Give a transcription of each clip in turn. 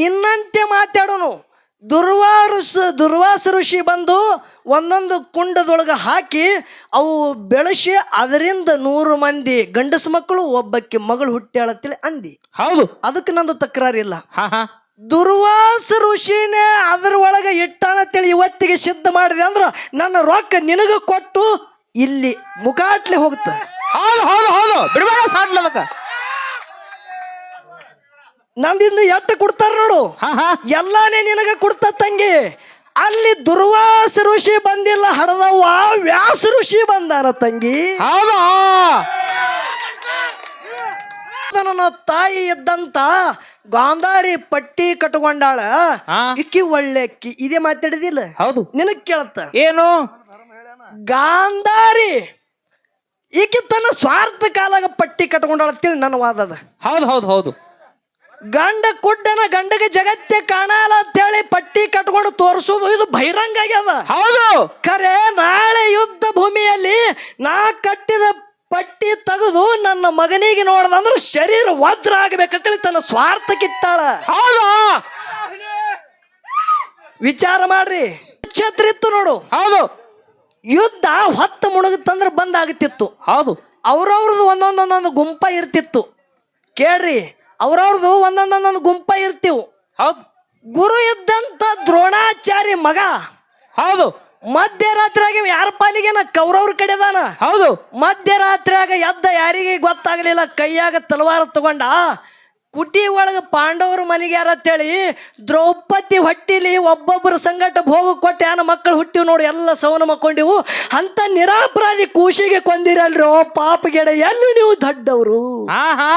ನಿನ್ನಂತೆ ಮಾತಾಡೋನು. ದುರ್ವಾರುಸ ದುರ್ವಾಸ ಋಷಿ ಬಂದು ಒಂದೊಂದು ಕುಂಡದೊಳಗೆ ಹಾಕಿ ಅವು ಬೆಳೆಸಿ ಅದರಿಂದ ನೂರು ಮಂದಿ ಗಂಡಸು ಮಕ್ಕಳು ಒಬ್ಬಕ್ಕೆ ಮಗಳು ಹುಟ್ಟ್ಯಾಳತ್ತೇಳಿ ಅಂದಿ. ಹೌದು. ಅದಕ್ಕೆ ನಂದು ತಕರಾರಿಲ್ಲ ದುರ್ವಾಸ ಋಷಿನೇ ಅದ್ರ ಒಳಗೆ ಇಟ್ಟಾನತ್ತೇಳಿ ಇವತ್ತಿಗೆ ಸಿದ್ಧ ಮಾಡಿದೆ ಅಂದ್ರೆ ನನ್ನ ರೊಕ್ಕ ನಿನಗ ಕೊಟ್ಟು ಇಲ್ಲಿ ಮುಖಾಟ್ಲೆ ಹೋಗುತ್ತೆ. ಹೌದು ಹೌದು ಹೌದು. ಬಿಡಬೇಡ ಸಾಡ್ಲದಕ್ಕ ನಂದಿಂದ ಎಟ್ಟು ಕೊಡ್ತಾರ ನೋಡು. ಹಾ ಹಾ. ಎಲ್ಲಾನೇ ನಿನಗ ಕೊಡ್ತ ತಂಗಿ. ಅಲ್ಲಿ ದುರ್ವಾಸ ಋಷಿ ಬಂದಿಲ್ಲ ಹಡದವ್ವ ವ್ಯಾಸ ಋಷಿ ಬಂದಾರ ತಂಗಿ. ಹೌದು? ನನ್ನ ತಾಯಿ ಇದ್ದಂತ ಗಾಂಧಾರಿ ಪಟ್ಟಿ ಕಟ್ಕೊಂಡಾಳ. ಹಾ. ಇಕ್ಕಿ ಒಳ್ಳೆ ಅಕ್ಕಿ. ಇದೇ ಮಾತಾಡಿದಿಲ್ಲ ಹೌದು. ನಿನಗ್ ಕೇಳತ್ತ ಏನು? ಗಾಂಧಾರಿ ಈಕೆ ತನ್ನ ಸ್ವಾರ್ಥ ಕಾಲಾಗ ಪಟ್ಟಿ ಕಟ್ಕೊಂಡಾಳ ಅಂತೇಳಿ ನನ್ನ ವಾದದ. ಹೌದು ಹೌದು ಹೌದು. ಗಂಡ ಕುಡ್ಡನ ಗಂಡಗೆ ಜಗತ್ತೇ ಕಾಣಲ್ಲ ಅಂತೇಳಿ ಪಟ್ಟಿ ಕಟ್ಕೊಂಡು ತೋರಿಸೋದು ಇದು ಬಹಿರಂಗ ಆಗ್ಯದ. ಹೌದು. ಖರೆ ನಾಳೆ ಯುದ್ಧ ಭೂಮಿಯಲ್ಲಿ ನಾ ಕಟ್ಟಿದ ಪಟ್ಟಿ ತೆಗೆದು ನನ್ನ ಮಗನಿಗೆ ನೋಡ್ದಂದ್ರೆ ಶರೀರ ವಜ್ರ ಆಗ್ಬೇಕಂತೇಳಿ ತನ್ನ ಸ್ವಾರ್ಥಕ್ಕಿಟ್ಟಾಳ ಹೌದು. ವಿಚಾರ ಮಾಡ್ರಿ. ಛತ್ರ ಇತ್ತು ನೋಡು. ಹೌದು. ಯುದ್ಧ ಹೊತ್ತು ಮುಳುಗುತ್ತಂದ್ರೆ ಬಂದಾಗುತ್ತಿತ್ತು ಹೌದು. ಅವ್ರವ್ರದ್ದು ಒಂದೊಂದು ಒಂದೊಂದು ಗುಂಪ ಇರ್ತಿತ್ತು. ಕೇಳ್ರಿ. ಅವ್ರವ್ರದ್ದು ಒಂದೊಂದೊಂದೊಂದು ಗುಂಪ ಇರ್ತಿವು. ಹೌದು. ಗುರು ಇದ್ದಂತ ದ್ರೋಣಾಚಾರಿ ಮಗ. ಹೌದು. ಮಧ್ಯರಾತ್ರಿಯಾಗ ಯಾರ ಪಾಲಿಗೆನ ಕೌರವ್ರ ಕಡೆದಾನ ಹೌದು. ಮಧ್ಯರಾತ್ರಿಯಾಗ ಎದ್ದ ಯಾರಿಗೆ ಗೊತ್ತಾಗ್ಲಿಲ್ಲ ಕೈಯಾಗ ತಲವಾರ ತಗೊಂಡ ಕುಟಿ ಒಳಗೆ ಪಾಂಡವರ ಮನೆಗೆ ಯಾರತ್ತೇಳಿ ದ್ರೌಪದಿ ಹೊಟ್ಟಿಲಿ ಒಬ್ಬೊಬ್ಬರ ಸಂಗಟ ಭೋಗ ಕೊಟ್ಟು ಯಾನ ಮಕ್ಕಳು ಹುಟ್ಟಿವು ನೋಡಿ ಎಲ್ಲ ಸವನ ಮಕ್ಕೊಂಡಿವು. ಅಂತ ನಿರಾಪರಾಧಿ ಕೂಶಿಗೆ ಕೊಂದಿರಲ್ರೋ ಪಾಪಗೆಡ ಎಲ್ಲೂ ನೀವು ದೊಡ್ಡವರು. ಹಾ ಹಾ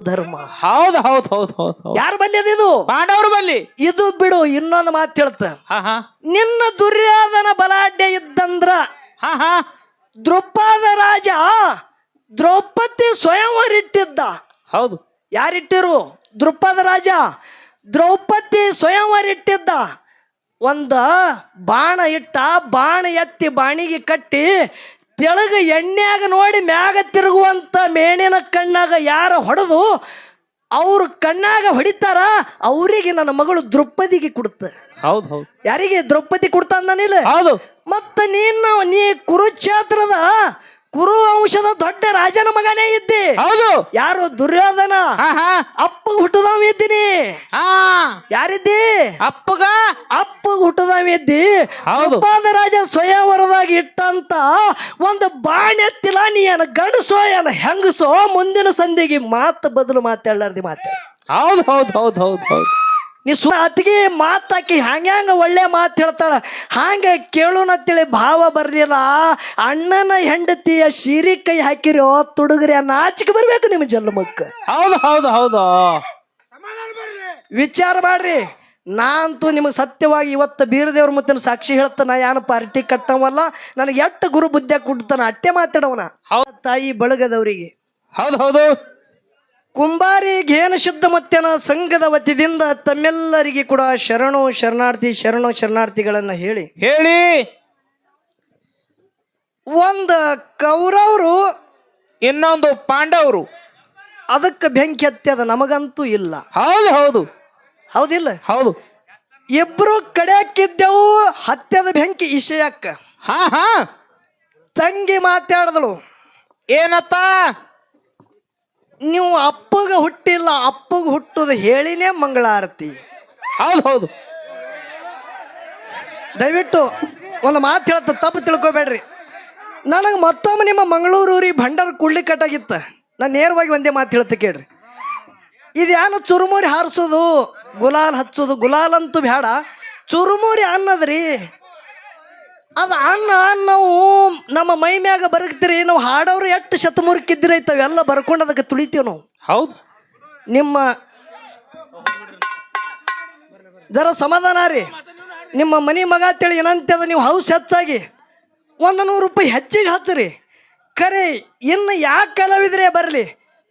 ಧರ್ಮ. ಹೌದು ಹೌದು ಹೌದು ಹೌದು ಯಾರು ಯಾರ ಬಲ್ಲಿ ಅದಿದು ಪಾಂಡವ್ರ ಬಲ್ಲಿ. ಇದು ಬಿಡು ಇನ್ನೊಂದು ಮಾತು ಹೇಳ್ತ. ಹಾ ಹಾ. ನಿನ್ನ ದುರ್ಯೋಧನ ಬಲಾಢ್ಯ ಇದ್ದಂದ್ರ ಹಾ ಹಾ. ದೃಪದ ರಾಜ ದ್ರೌಪದಿ ಸ್ವಯಂವರ್ ಇಟ್ಟಿದ್ದ ಹೌದು. ಯಾರಿಟ್ಟಿರು? ದೃಪದ ರಾಜ ದ್ರೌಪದಿ ಸ್ವಯಂವರ್ ಇಟ್ಟಿದ್ದ ಒಂದ ಬಾಣ ಇಟ್ಟ ಬಾಣ ಎತ್ತಿ ಬಾಣಿಗೆ ಕಟ್ಟಿ ತೆಳಗ ಎಣ್ಣೆಯಾಗ ನೋಡಿ ಮ್ಯಾಗ ತಿರುಗುವಂಥ ಮೇಣಿನ ಕಣ್ಣಾಗ ಯಾರ ಹೊಡೆದು ಅವ್ರ ಕಣ್ಣಾಗ ಹೊಡಿತಾರ ಅವರಿಗೆ ನನ್ನ ಮಗಳು ದ್ರೌಪದಿಗೆ ಕೊಡುತ್ತೆ. ಹೌದು ಹೌದು. ಯಾರಿಗೆ ದ್ರೌಪದಿ ಕೊಡ್ತಾನಿಲ್ಲ ಹೌದು. ಮತ್ತೆ ನೀನು ನೀ ಕುರುಕ್ಷೇತ್ರದ ಕುರು ವಂಶದ ದೊಡ್ಡ ರಾಜನ ಮಗನೇ ಇದ್ದಿ. ಹೌದು. ಯಾರು ದುರ್ಯೋಧನ? ಅಪ್ಪ ಹುಟ್ಟದವ ಇದ್ದೀನಿ. ಯಾರಿದ್ದಿ? ಅಪ್ಪಗ? ಅಪ್ಪ ಹುಟ್ಟದವ ಇದ್ದಿ. ಅಪ್ಪಾದ ರಾಜ ಸ್ವಯಂವರದಾಗ ಇಟ್ಟಂತ ಒಂದು ಬಾಣೆತ್ತಿಲ್ಲ ನೀ ಏನ ಗಂಡಸೋ ಏನ ಹೆಂಗಸೋ ಮುಂದಿನ ಸಂಧಿಗೆ ಮಾತು ಬದಲು ಮಾತಾಡ್ಲಾರ್ದಿ ಮಾತಾಡ ಹೌದು ಹೌದು ಹೌದು ಹೌದು ಹೌದು. ನೀ ಸು ಅತ್ತಿಗೆ ಮಾತಾಕಿ ಹಂಗ್ಯಾಂಗ ಒಳ್ಳೆ ಮಾತು ಹೇಳ್ತಾಳ? ಕೇಳೋಣ ತಿಳಿ ಭಾವ ಬರಲಿಲ್ಲ. ಅಣ್ಣನ ಹೆಂಡತಿಯ ಸೀರೆ ಕೈ ಹಾಕಿರೋ ತುಡುಗ್ರಿ ನಾಚಿಕೆ ಬರ್ಬೇಕು ನಿಮ್ಮ ಮಕ್ಕ ಹೌದು ಹೌದು ಹೌದು. ವಿಚಾರ ಮಾಡ್ರಿ. ನಾನಂತೂ ನಿಮಗೆ ಸತ್ಯವಾಗಿ ಇವತ್ತು ಬೀರದೇವ್ರ ಮುತ್ತಿನ ಸಾಕ್ಷಿ ಹೇಳ್ತಾನ. ಯಾನು ಪಾರ್ಟಿ ಕಟ್ಟವಲ್ಲ. ನನಗೆ ಎಟ್ಟು ಗುರು ಬುದ್ಧ ಕುಡ್ತಾನ ಅಟ್ಟೆ ಮಾತಾಡವನ. ಹೌದು. ತಾಯಿ ಬಳಗದವರಿಗೆ. ಹೌದು ಹೌದು. ಕುಂಬಾರಿ ಘೇನ ಶುದ್ಧ ಮತ್ಯನ ಸಂಘದ ವತಿಯಿಂದ ತಮ್ಮೆಲ್ಲರಿಗೆ ಕೂಡ ಶರಣು ಶರಣಾರ್ಥಿ ಶರಣು ಶರಣಾರ್ಥಿಗಳನ್ನ ಹೇಳಿ. ಹೇಳಿ. ಒಂದು ಕೌರವರು ಇನ್ನೊಂದು ಪಾಂಡವರು. ಅದಕ್ಕೆ ಬೆಂಕಿ ಹತ್ಯದ ನಮಗಂತೂ ಇಲ್ಲ. ಹೌದು ಹೌದು. ಹೌದಿಲ್ಲ? ಹೌದು. ಇಬ್ರು ಕಡೆಯಕ್ಕಿದ್ದೆವು ಹತ್ಯದ ಬೆಂಕಿ ಇಶಯಕ್ಕ ಹಾ ಹಾ. ತಂಗಿ ಮಾತಾಡಿದಳು. ಏನತ್ತ? ನೀವು ಅಪ್ಪಗೆ ಹುಟ್ಟಿಲ್ಲ ಅಪ್ಪಗೆ ಹುಟ್ಟುದು ಹೇಳಿನೇ ಮಂಗಳಾರತಿ. ಹೌದು ಹೌದು. ದಯವಿಟ್ಟು ಒಂದು ಮಾತು ಹೇಳ್ತ ತಪ್ಪು ತಿಳ್ಕೊಬೇಡ್ರಿ. ನನಗೆ ಮತ್ತೊಮ್ಮೆ ನಿಮ್ಮ ಮಂಗಳೂರೂರಿಗೆ ಭಂಡಾರ ಕುಳ್ಳಿ ಕಟ್ಟಾಗಿತ್ತ. ನಾನು ನೇರವಾಗಿ ಒಂದೇ ಮಾತು ಹೇಳ್ತ ಕೇಳ್ರಿ. ಇದು ಯಾನ ಚುರುಮುರಿ ಹಾರಿಸೋದು? ಗುಲಾಲ್ ಹಚ್ಚೋದು? ಗುಲಾಲ್ ಅಂತೂ ಬೇಡ ಚುರುಮುರಿ ಅನ್ನದ್ರಿ. ಅದು ಅನ್ನ ನಾವು ನಮ್ಮ ಮೈ ಮ್ಯಾಗ ಬರಗ್ತೀರಿ ನಾವು ಹಾಡೋರು ಎಷ್ಟು ಶತಮುರುಕಿದ್ರಿ ಐತವೆಲ್ಲ ಬರ್ಕೊಂಡು ಅದಕ್ಕೆ ತುಳಿತೀವಿ ನಾವು. ಹೌದು. ನಿಮ್ಮ ಜರ ಸಮಾಧಾನ ರೀ. ನಿಮ್ಮ ಮನೆ ಮಗ ಅಂತೇಳಿ ಏನಂತದ ನೀವು ಹೌಸ್ ಹೆಚ್ಚಾಗಿ ಒಂದು ನೂರು ರೂಪಾಯಿ ಹೆಚ್ಚಿಗೆ ಹಚ್ಚಿರಿ. ಕರೆ ಇನ್ನು ಯಾಕೆ ಕಲಾವಿದ್ರೆ ಬರಲಿ?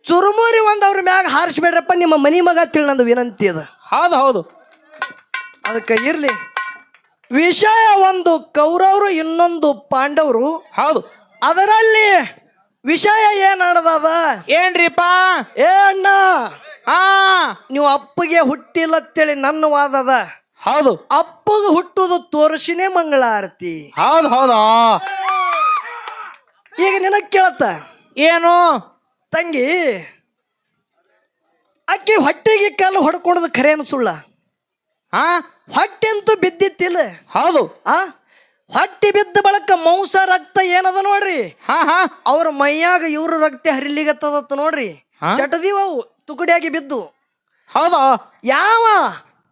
ಚುರುಮುರಿ ಒಂದು ಅವ್ರ ಮ್ಯಾಗ ಹಾರಿಸ್ಬೇಡ್ರಪ್ಪ ನಿಮ್ಮ ಮನೆ ಮಗ ಅಂತೇಳಿ ನಂದು ವಿನಂತಿ ಅದು. ಹೌದು ಹೌದು. ಅದಕ್ಕೆ ಇರಲಿ. ವಿಷಯ ಒಂದು ಕೌರವರು ಇನ್ನೊಂದು ಪಾಂಡವರು. ಹೌದು. ಅದರಲ್ಲಿ ವಿಷಯ ಏನ್ ನಡೆದದ ಏನ್ರಿಪ್ಪ? ಏ ಅಣ್ಣ ಆ ನೀವು ಅಪ್ಪಗೆ ಹುಟ್ಟಿಲ್ಲ ಅಂತೇಳಿ ನನ್ನ ವಾದದ ಹೌದು. ಅಪ್ಪಗೆ ಹುಟ್ಟುದು ತೋರಿಸಿನೇ ಮಂಗಳಾರತಿ. ಹೌದು ಹೌದಾ. ಈಗ ನಿನಗ್ ಕೇಳತ್ತ. ಏನು? ತಂಗಿ ಅಕ್ಕಿ ಹೊಟ್ಟೆಗೆ ಕಾಲು ಹೊಡ್ಕೊಡೋದು ಖರೇನ ಸುಳ್ಳ ಹಾ? ಹೊಟ್ಟೆ ಅಂತೂ ಬಿದ್ದಿತ್ತಿಲ್ಲ ಹೌದು. ಆ? ಹೊಟ್ಟೆ ಬಿದ್ದ ಬಳಕ ಮಾಂಸ ರಕ್ತ ಏನದ ನೋಡ್ರಿ? ಹಾ ಹಾ. ಅವ್ರ ಮೈಯಾಗ ಇವ್ರ ರಕ್ತ ಹರಿಲಿಗತ್ತದತ್ತ ನೋಡ್ರಿ? ಹಾ? ಚಟದಿವ ಅವು ತುಕಡಿಯಾಗಿ ಬಿದ್ದು. ಹೌದು? ಯಾವ?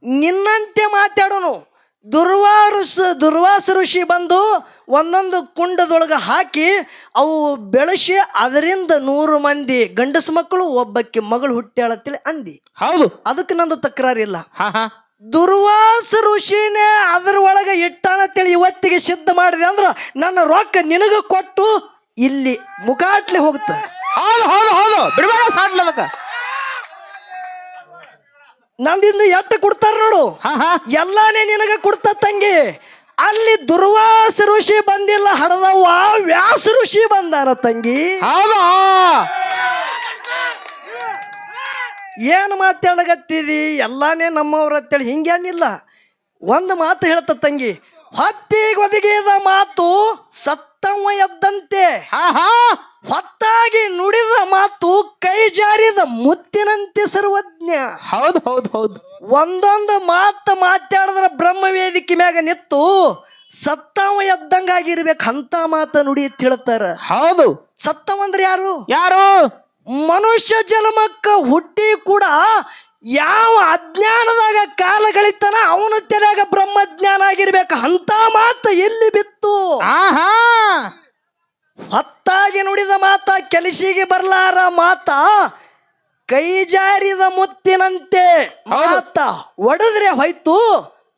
ನಿನ್ನಂತೆ ಮಾತಾಡೋನು. ದುರ್ವಾರುಸ ದುರ್ವಾಸ ಋಷಿ ಬಂದು ಒಂದೊಂದು ಕುಂಡದೊಳಗೆ ಹಾಕಿ ಅವು ಬೆಳೆಸಿ ಅದರಿಂದ ನೂರು ಮಂದಿ ಗಂಡಸು ಮಕ್ಕಳು ಒಬ್ಬಕ್ಕೆ ಮಗಳು ಹುಟ್ಟ್ಯಾಳತ್ತೇಳಿ ಅಂದಿ. ಹೌದು. ಅದಕ್ಕೆ ನಂದು ತಕರಾರಿಲ್ಲ. ಹಾ ಹಾ. ದುರ್ವಾಸ ಋಷಿನೇ ಅದ್ರ ಒಳಗೆ ಇಟ್ಟಾನತ್ತೇಳಿ ಇವತ್ತಿಗೆ ಸಿದ್ಧ ಮಾಡಿದೆ ಅಂದ್ರೆ ನನ್ನ ರೊಕ್ಕ ನಿನಗೆ ಕೊಟ್ಟು ಇಲ್ಲಿ ಮುಖಾಟ್ಲೆ ಹೋಗುತ್ತೆ. ಹೌದು ಹೌದು ಹೌದು. ಬಿಡಬೇಡ ಸಾಡ್ಲ ಅದಕ್ಕ ನಂದಿಂದ ಎಟ್ಟು ಕೊಡ್ತಾರ ನೋಡು. ಹಾ ಹಾ. ಎಲ್ಲಾನೇ ನಿನಗೆ ಕೊಡ್ತ ತಂಗಿ. ಅಲ್ಲಿ ದುರ್ವಾಸ ಋಷಿ ಬಂದಿಲ್ಲ ಹಡದವ್ವ ವ್ಯಾಸ ಋಷಿ ಬಂದಾರ ತಂಗಿ. ಹೌದು ಏನು ಮಾತಾಡಗತ್ತಿದಿ ಎಲ್ಲಾನೇ ನಮ್ಮವ್ರ ಅಂತೇಳಿ ಹಿಂಗೇನಿಲ್ಲ. ಒಂದು ಮಾತು ಹೇಳ್ತ ತಂಗಿ ಹೊತ್ತಿಗೆ ಒದಗಿದ ಮಾತು ಸತ್ತವ ಎದ್ದಂತೆ. ಹೊತ್ತಾಗಿ ನುಡಿದ ಮಾತು ಕೈ ಜಾರಿದ ಮುತ್ತಿನಂತೆ ಸರ್ವಜ್ಞ. ಹೌದು ಹೌದು ಹೌದು. ಒಂದೊಂದು ಮಾತು ಮಾತಾಡಿದ್ರ ಬ್ರಹ್ಮ ವೇದಿಕೆ ಮ್ಯಾಗ ನಿತ್ತು ಸತ್ತವ ಎದ್ದಂಗಾಗಿರ್ಬೇಕು ಅಂತ ಮಾತ ನುಡಿ ಹೇಳ್ತಾರ. ಹೌದು. ಸತ್ತವಂದ್ರೆ ಯಾರು? ಯಾರು? ಮನುಷ್ಯ ಜನ್ಮಕ್ಕ ಹುಟ್ಟಿ ಕೂಡ ಯಾವ ಅಜ್ಞಾನದಾಗ ಕಾಲ ಗಳಿತನ ಅವನ ಬ್ರಹ್ಮ ಬ್ರಹ್ಮಜ್ಞಾನ ಆಗಿರ್ಬೇಕು. ಅಂತ ಮಾತು ಎಲ್ಲಿ ಬಿತ್ತು? ಆಹಾ! ಹತ್ತಾಗಿ ಹೊತ್ತಾಗಿ ನುಡಿದ ಮಾತ ಕೆಲಸಿಗೆ ಬರ್ಲಾರ ಮಾತ ಕೈ ಜಾರಿದ ಮುತ್ತಿನಂತೆ ಮಾತ ಒಡದ್ರೆ ಹೋಯ್ತು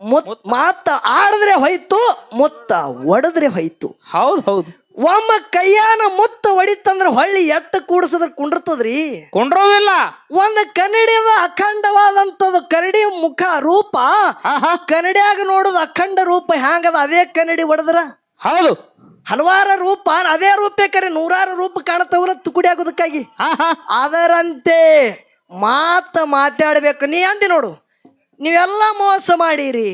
ಮುತ್ ಮಾತ ಆಡಿದ್ರೆ ಹೋಯ್ತು ಮುತ್ತ ಒಡದ್ರೆ ಹೋಯ್ತು. ಹೌದು ಹೌದು. ಒಮ್ಮ ಕೈಯಾನ ಮುತ್ತ ಹೊಡಿತಂದ್ರ ಹೊಳ್ಳಿ ಎಟ್ಟ ಕೂಡಿಸಿದ್ರ ಕುಂಡಿರ್ತದ್ರಿ? ಕುಂಡ್ರೋದಿಲ್ಲ. ಒಂದು ಕನ್ನಡಿಯದ ಅಖಂಡವಾದಂಥದ್ದು ಕರಡಿ ಮುಖ ರೂಪ ಕನ್ನಡಿಯಾಗ ನೋಡೋದು ಅಖಂಡ ರೂಪ ಹ್ಯಾಂಗದ? ಅದೇ ಕನ್ನಡಿ ಹೊಡೆದ್ರ ಹೌದು. ಹಲವಾರು ರೂಪ ಅದೇ ರೂಪೇ ಕರೆ ನೂರಾರು ರೂಪ ಕಾಣತವ್ರ ತುಕುಡಿ ಆಗೋದಕ್ಕಾಗಿ. ಅದರಂತೆ ಮಾತ ಮಾತಾಡ್ಬೇಕು. ನೀ ಅಂದಿ ನೋಡು ನೀವೆಲ್ಲ ಮೋಸ ಮಾಡೀರಿ.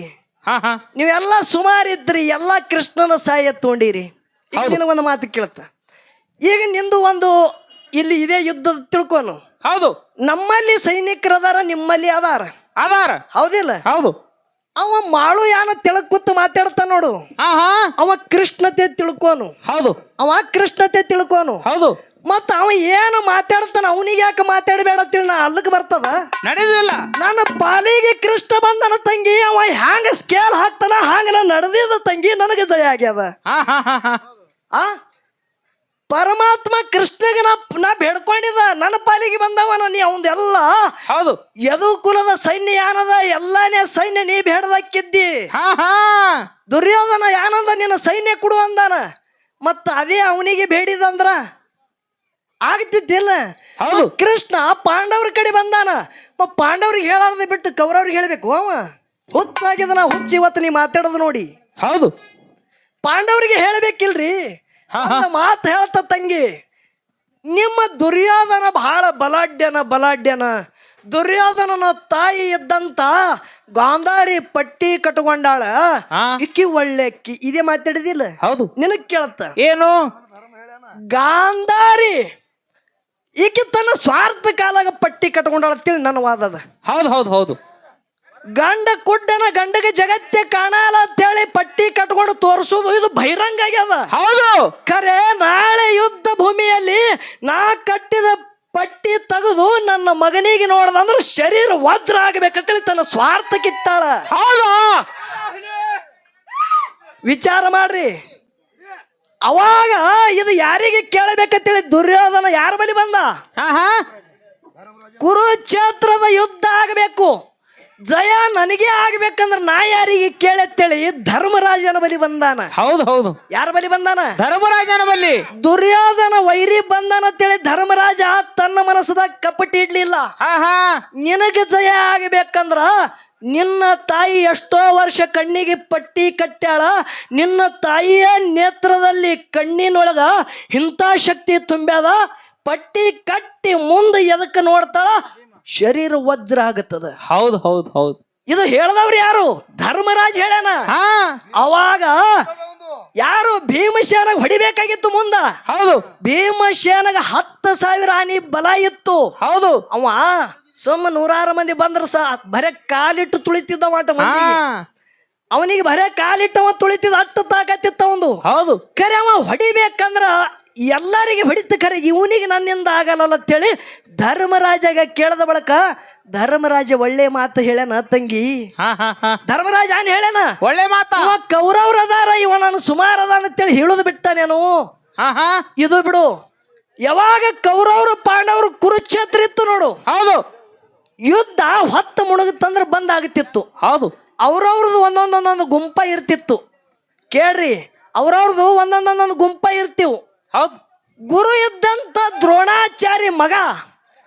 ನೀವೆಲ್ಲ ಸುಮಾರಿದ್ರಿ ಎಲ್ಲ ಕೃಷ್ಣನ ಸಹಾಯ ತೊಗೊಂಡಿರಿ ಈಗ ಒಂದು ಮಾತು ಕೇಳುತ್ತ. ಈಗ ನಿಂದು ಒಂದು ಇಲ್ಲಿ ಇದೇ ಯುದ್ಧದ ತಿಳ್ಕೊನು. ಹೌದು. ನಮ್ಮಲ್ಲಿ ಸೈನಿಕರದಾರ ನಿಮ್ಮಲ್ಲಿ ಅದಾರ. ಅದಾರ. ಹೌದಿಲ್ಲ? ಹೌದು. ಅವ ಮಾಳು ಯಾನ ತೆಳಗ್ ಮಾತಾಡ್ತ ಮಾತಾಡ್ತಾನ ನೋಡು. ಹಾ ಹಾ ಅವ ಕೃಷ್ಣತೆ ತಿಳ್ಕೊನು. ಹೌದು. ಅವ ಕೃಷ್ಣತೆ ತಿಳ್ಕೊನು. ಹೌದು. ಮತ್ತ ಅವ ಏನು ಮಾತಾಡ್ತಾನ ಅವನಿಗೆ ಯಾಕೆ ಮಾತಾಡಬೇಡ ತಿಳಿ ನಾ ಅಲ್ಲಿಗೆ ಬರ್ತದ? ನಡೆದಿಲ್ಲ. ನನ್ನ ಪಾಲಿಗೆ ಕೃಷ್ಣ ಬಂದನ ತಂಗಿ ಅವ ಹ್ಯಾಂಗ ಸ್ಕೇಲ್ ಹಾಕ್ತಾನ ಹಾಂಗ ನಾ ನಡೆದಿದ ತಂಗಿ ನನಗೆ ಜಯ ಆಗ್ಯದ. ಹಾ ಹಾ ಹಾ ಹಾ ಆ? ಪರಮಾತ್ಮ ಕೃಷ್ಣಗೆ ನಾ ನಾ ಬೇಡ್ಕೊಂಡಿದ ನನ್ನ ಪಾಲಿಗೆ ಬಂದವನ ನೀ ಅವಂದೆಲ್ಲ. ಹೌದು. ಯದು ಕುಲದ ಸೈನ್ಯ ಯಾನದ ಎಲ್ಲಾನೇ ಸೈನ್ಯ ನೀ ಬೇಡದಕ್ಕಿದ್ದಿ ಹಾ ಹಾ. ದುರ್ಯೋಧನ ಯಾನಂದ ನಿನ್ನ ಸೈನ್ಯ ಕೊಡು ಅಂದಾನ. ಮತ್ತ ಅದೇ ಅವನಿಗೆ ಬೇಡಿದಂದ್ರ ಆಗ್ತಿದ್ದಿಲ್ಲ. ಹೌದು. ಕೃಷ್ಣ ಪಾಂಡವ್ರ ಕಡೆ ಬಂದಾನ. ಪಾಂಡವ್ರಿಗೆ ಹೇಳಾರ್ದೆ ಬಿಟ್ಟು ಕೌರವ್ರಿಗೆ ಹೇಳ್ಬೇಕು ಅವ ಹುಚ್ಚಾಗಿದ ನಾ ಹುಚ್ಚ ಇವತ್ತು ನೀ ಮಾತಾಡೋದು ನೋಡಿ. ಹೌದು. ಪಾಂಡವರಿಗೆ ಹೇಳಬೇಕಿಲ್ರಿ. ಮಾತು ಹೇಳ್ತ ತಂಗಿ. ನಿಮ್ಮ ದುರ್ಯೋಧನ ಬಹಳ ಬಲಾಢ್ಯನ ಬಲಾಢ್ಯನ. ದುರ್ಯೋಧನನ ತಾಯಿ ಇದ್ದಂತ ಗಾಂಧಾರಿ ಪಟ್ಟಿ ಕಟ್ಕೊಂಡಾಳ. ಇಕ್ಕಿ ಒಳ್ಳೆ ಅಕ್ಕಿ. ಇದೇ ಮಾತಾಡಿದಿಲ್ಲ ಹೌದು. ನಿನಗ್ ಕೇಳತ್ತ ಏನು? ಗಾಂಧಾರಿ ಈಕೆ ತನ್ನ ಸ್ವಾರ್ಥ ಕಾಲಾಗ ಪಟ್ಟಿ ಕಟ್ಕೊಂಡಾಳ ಅಂತೇಳಿ ನನ್ನ ವಾದದ. ಹೌದು ಹೌದು ಹೌದು. ಗಂಡ ಕುಡ್ಡನ ಗಂಡಗೆ ಜಗತ್ತೆ ಕಾಣಲ್ಲ ಅಂತೇಳಿ ಪಟ್ಟಿ ಕಟ್ಕೊಂಡು ತೋರಿಸೋದು ಇದು ಬಹಿರಂಗ ಆಗ್ಯದ. ಹೌದು. ಖರೆ ನಾಳೆ ಯುದ್ಧ ಭೂಮಿಯಲ್ಲಿ ನಾ ಕಟ್ಟಿದ ಪಟ್ಟಿ ತೆಗೆದು ನನ್ನ ಮಗನಿಗೆ ನೋಡ್ದಂದ್ರೆ ಶರೀರ ವಜ್ರ ಆಗ್ಬೇಕಂತೇಳಿ ತನ್ನ ಸ್ವಾರ್ಥಕ್ಕಿಟ್ಟಾಳ ಹೌದು. ವಿಚಾರ ಮಾಡ್ರಿ. ಅವಾಗ ಇದು ಯಾರಿಗೆ ಕೇಳಬೇಕಂತೇಳಿ ದುರ್ಯೋಧನ ಯಾರ ಬಳಿ ಬಂದ? ಕುರುಕ್ಷೇತ್ರದ ಯುದ್ಧ ಆಗಬೇಕು. ಜಯ ನನಗೆ ಆಗ್ಬೇಕಂದ್ರ ನಾ ಯಾರಿಗೆ ಕೇಳತ್ತೇಳಿ? ಧರ್ಮರಾಜನ ಬಲಿ ಬಂದಾನ. ಹೌದು ಹೌದು. ಯಾರ ಬಲಿ ಬಂದಾನ? ಧರ್ಮರಾಜನ ಬಲ್ಲಿ. ದುರ್ಯೋಧನ ವೈರಿ ಬಂದಾನ ಅಂತೇಳಿ ಧರ್ಮರಾಜ ತನ್ನ ಮನಸ್ಸದಾಗ ಕಪಟಿ ಇಡ್ಲಿಲ್ಲ. ನಿನಗೆ ಜಯ ಆಗ್ಬೇಕಂದ್ರ ನಿನ್ನ ತಾಯಿ ಎಷ್ಟೋ ವರ್ಷ ಕಣ್ಣಿಗೆ ಪಟ್ಟಿ ಕಟ್ಟ್ಯಾಳ. ನಿನ್ನ ತಾಯಿಯ ನೇತ್ರದಲ್ಲಿ ಕಣ್ಣಿನೊಳಗ ಇಂಥ ಶಕ್ತಿ ತುಂಬ್ಯಾದ. ಪಟ್ಟಿ ಕಟ್ಟಿ ಮುಂದೆ ಎದಕ್ಕೆ ನೋಡ್ತಾಳ? ಶರೀರ ವಜ್ರ ಆಗತ್ತದ. ಹೌದು ಹೌದು ಹೌದು. ಇದು ಹೇಳ್ದವ್ರು ಯಾರು? ಧರ್ಮರಾಜ್ ಹೇಳ್ಯಾನ. ಅವಾಗ ಯಾರು ಭೀಮಸೇನಗ ಹೊಡಿಬೇಕಾಗಿತ್ತು ಮುಂದ? ಹೌದು. ಭೀಮಸೇನಗ ಹತ್ತು ಸಾವಿರ ಹಾನಿ ಬಲ ಇತ್ತು. ಹೌದು. ಅವ ಸುಮ್ಮ ನೂರಾರು ಮಂದಿ ಬಂದ್ರ ಸ ಬರೇ ಕಾಲಿಟ್ಟು ತುಳಿತಿದ್ದ ಮಾಟ ಅವನಿಗೆ ಬರೇ ಕಾಲಿಟ್ಟವ ತುಳಿತಿದ್ದ ಅಟ್ಟು ತಾಕತ್ತಿತ್ತ ಒಂದು. ಹೌದು. ಕರೆ ಅವ ಹೊಡಿಬೇಕಂದ್ರ ಎಲ್ಲರಿಗೆ ಹೊಡಿತ ಖರೆ ಇವನಿಗೆ ನನ್ನಿಂದ ಆಗಲ್ಲ ಅಂತೇಳಿ ಧರ್ಮರಾಜಗ ಕೇಳದ ಬಳಕ ಧರ್ಮರಾಜ ಒಳ್ಳೆ ಮಾತು ಹೇಳ್ಯಾನ ತಂಗಿ. ಹಾ ಹಾ ಹಾ. ಧರ್ಮರಾಜ ಏನ್ ಹೇಳ್ಯಾನ? ಒಳ್ಳೆ ಮಾತು? ಕೌರವ್ರ ಅದಾರ ಇವ ನಾನು ಸುಮಾರು ಅದ ಅಂತೇಳಿ ಹೇಳುದು ಬಿಟ್ಟಾನೇನು ಇದು ಬಿಡು. ಯಾವಾಗ ಕೌರವ್ರು ಪಾಂಡವರು ಕುರುಕ್ಷೇತ್ರ ಇತ್ತು ನೋಡು. ಹೌದು. ಯುದ್ಧ ಹೊತ್ತು ಮುಳುಗುತ್ತಂದ್ರ ಬಂದಾಗುತ್ತಿತ್ತು ಹೌದು. ಅವ್ರವ್ರದ್ದು ಒಂದೊಂದು ಒಂದೊಂದು ಗುಂಪ ಇರ್ತಿತ್ತು. ಕೇಳ್ರಿ ಅವ್ರವ್ರದ್ದು ಒಂದೊಂದೊಂದೊಂದು ಗುಂಪ ಇರ್ತಿವು. ಹೌದು. ಗುರು ಇದ್ದಂತ ದ್ರೋಣಾಚಾರಿ ಮಗ.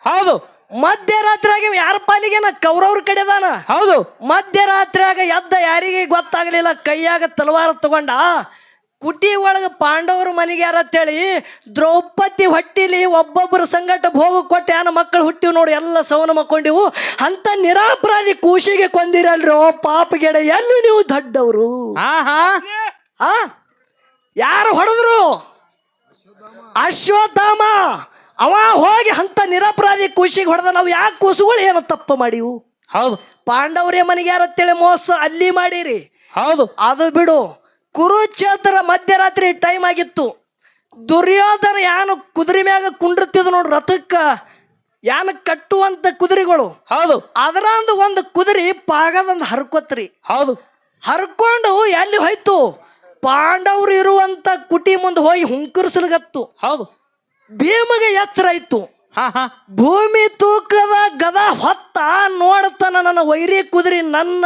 ಹೌದು. ಮಧ್ಯರಾತ್ರಿಯಾಗ ಯಾರ ಪಾಲಿಗೆನ ಕೌರವ್ರ ಕಡೆದಾನ ಹೌದು. ಮಧ್ಯರಾತ್ರಿಯಾಗ ಎದ್ದ ಯಾರಿಗೆ ಗೊತ್ತಾಗ್ಲಿಲ್ಲ. ಕೈಯಾಗ ತಲವಾರ ತಗೊಂಡ ಕುಟಿ ಒಳಗ ಪಾಂಡವರ ಮನೆಗೆ ಅಂತೇಳಿ ದ್ರೌಪದಿ ಹೊಟ್ಟಿಲಿ ಒಬ್ಬೊಬ್ಬರ ಸಂಗಟ ಭೋಗ ಕೊಟ್ಟೆ ಯಾನ ಮಕ್ಕಳು ಹುಟ್ಟಿವು ನೋಡಿ ಎಲ್ಲ ಸವನ ಮಕ್ಕೊಂಡಿವು. ಅಂತ ನಿರಾಪರಾಧಿ ಕೂಸಿಗೆ ಪಾಪ ಗೆಡ ಎಲ್ಲೂ ನೀವು ದೊಡ್ಡವರು. ಹಾ ಹಾ ಆ? ಯಾರು ಹೊಡೆದ್ರು? ಅಶ್ವತ್ಥಾಮ ಅವ ಹೋಗಿ ಅಂತ ನಿರಪರಾಧಿ ಕೂಸಿಗೆ ಹೊಡೆದ ನಾವು ಯಾಕೆ ಕೂಸುಗಳು ಏನು ತಪ್ಪು ಮಾಡಿವು? ಹೌದು. ಪಾಂಡವರೇ ಮನೆಗೆ ಯಾರತ್ತೇಳಿ ಮೋಸ ಅಲ್ಲಿ ಮಾಡಿರಿ. ಹೌದು. ಅದು ಬಿಡು. ಕುರುಕ್ಷೇತ್ರ ಮಧ್ಯರಾತ್ರಿ ಟೈಮ್ ಆಗಿತ್ತು. ದುರ್ಯೋಧನ ಯಾನು ಕುದುರೆ ಮ್ಯಾಗ ಕುಂಡಿರ್ತಿದ್ ನೋಡ್ರಿ ರಥಕ್ಕ. ಯಾನ ಕಟ್ಟುವಂತ ಕುದುರೆಗಳು. ಹೌದು. ಅದರಂದು ಒಂದು ಕುದುರೆ ಪಾಗದಂದು ಹರ್ಕೋತ್ರಿ. ಹೌದು. ಹರ್ಕೊಂಡು ಎಲ್ಲಿ ಹೋಯ್ತು? ಪಾಂಡವರು ಇರುವಂತ ಕುಟಿ ಮುಂದೆ ಹೋಗಿ ಹುಂಕರ್ಸಲ್ಗತ್ತು ಹೌದು. ಭೀಮಗೆ ಎಚ್ಚರ ಇತ್ತು ಹಾ ಹಾ. ಭೂಮಿ ತೂಕದ ಗದ ಹೊತ್ತ ನೋಡ್ತಾನ ನನ್ನ ವೈರಿ ಕುದುರೆ ನನ್ನ